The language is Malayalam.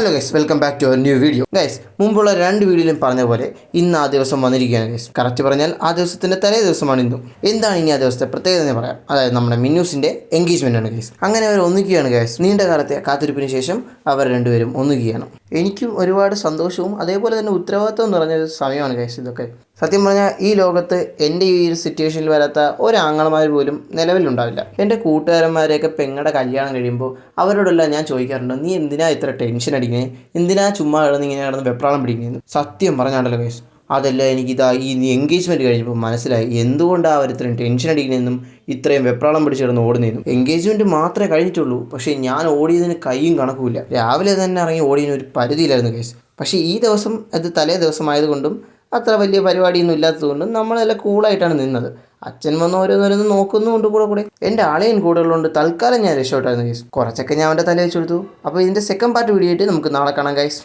Hello guys welcome back to our new video guys മുമ്പുള്ള രണ്ട് വീഡിയോയിലും പറഞ്ഞ പോലെ ഇന്ന് ആ ദിവസം വന്നിരിക്കുകയാണ് ഗൈസ് കറക്റ്റ് പറഞ്ഞാൽ ആ ദിവസത്തിന്റെ തലേ ദിവസമാണ് ഇന്നും. എന്താണ് ഇനി ആ ദിവസത്തെ പ്രത്യേകത എന്ന് പറയാം. അതായത് നമ്മുടെ മിന്നൂസിന്റെ എൻഗേജ്മെന്റ് ആണ് ഗൈസ് അങ്ങനെ അവർ ഒന്നിക്കുകയാണ് ഗൈസ് നീണ്ട കാലത്തെ കാത്തിരിപ്പിന് ശേഷം അവർ രണ്ടുപേരും ഒന്നുകയാണ് എനിക്കും ഒരുപാട് സന്തോഷവും അതേപോലെ തന്നെ ഉത്തരവാദിത്വം നിറഞ്ഞ ഒരു സമയമാണ് ഗൈസ് ഇതൊക്കെ. സത്യം പറഞ്ഞാൽ ഈ ലോകത്ത് എന്റെ ഈ ഒരു സിറ്റുവേഷനിൽ വരാത്ത ഒരാങ്ങളമാർ പോലും നിലവിലുണ്ടാവില്ല. എന്റെ കൂട്ടുകാരന്മാരെയൊക്കെ പെങ്ങളുടെ കല്യാണം കഴിയുമ്പോൾ അവരോടെല്ലാം ഞാൻ ചോദിക്കാറുണ്ട് നീ എന്തിനാ ഇത്ര ടെൻഷൻ അടിക്കുന്നത് എന്തിനാ ചുമ്മാ കിടന്ന് ഇങ്ങനെ കിടന്ന് വെപ്രാളം പിടിക്കുന്നത് സത്യം പറഞ്ഞാണ്ടല്ലോ കേസ് അതല്ല എനിക്കിതാ ഈ എൻഗേജ്മെന്റ് കഴിഞ്ഞപ്പോൾ മനസ്സിലായി എന്തുകൊണ്ടാണ് അവർ ഇത്രയും ടെൻഷൻ അടിക്കുന്നതെന്നും ഇത്രയും വെപ്രാളം പിടിച്ച് കിടന്ന് ഓടുന്നതെന്നും. എൻഗേജ്മെന്റ് മാത്രമേ കഴിഞ്ഞിട്ടുള്ളൂ. പക്ഷേ ഞാൻ ഓടിയതിന് കൈയും കണക്കുമില്ല. രാവിലെ തന്നെ ഇറങ്ങി ഓടിയതിന് ഒരു പരിധിയിലായിരുന്നു കേസ് പക്ഷേ ഈ ദിവസം അത് തലേ ദിവസമായതുകൊണ്ടും അത്ര വലിയ പരിപാടിയൊന്നും ഇല്ലാത്തതുകൊണ്ടും നമ്മളെല്ലാം കൂളായിട്ടാണ് നിന്നത്. അച്ഛൻ വന്ന് ഓരോന്നോരോന്ന് നോക്കുന്നുണ്ട് കൂടെ കൂടെ. എന്റെ ആളെയും കൂടെ ഉള്ളതുകൊണ്ട് തൽക്കാലം ഞാൻ രക്ഷപ്പെട്ടായിരുന്നു ഗൈസ് കുറച്ചൊക്കെ ഞാൻ അവന്റെ തല വെച്ച് കൊടുത്തു അപ്പോൾ ഇതിന്റെ സെക്കൻഡ് പാർട്ട് വീഡിയോ ആയിട്ട് നമുക്ക് നാളെ കാണാം ഗൈസ്